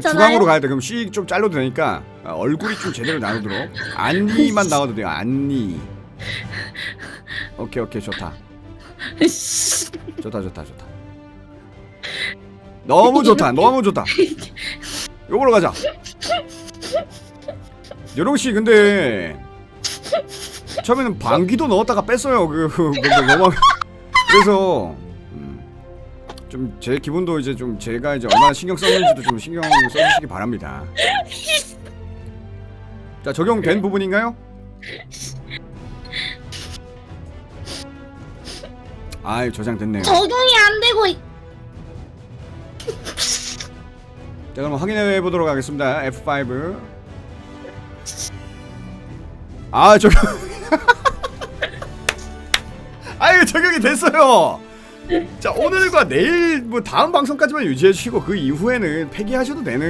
중앙으로 가야 돼. 그럼 C 좀 잘라도 되니까 아, 얼굴이 좀 제대로 나오도록 안니만 나와도 돼요. 안니. 오케이 오케이 좋다. 좋다 좋다 좋다. 너무 좋다. 너무 좋다. 요걸로 가자. 요롱 씨 근데 처음에는 방귀도 넣었다가 뺐어요. 그, 그, 그, 그 그래서 음, 좀 제 기분도 이제 좀 제가 이제 얼마나 신경 썼는지도 좀 신경 써주시기 바랍니다. 자 적용된 부분인가요? 아유 저장됐네요. 자 적용이 안 되고 있- 그럼 확인해 보도록 하겠습니다. F5. 아 적용. 아유 적용이 됐어요. 자 오늘과 내일 뭐 다음 방송까지만 유지해 주시고 그 이후에는 폐기하셔도 되는.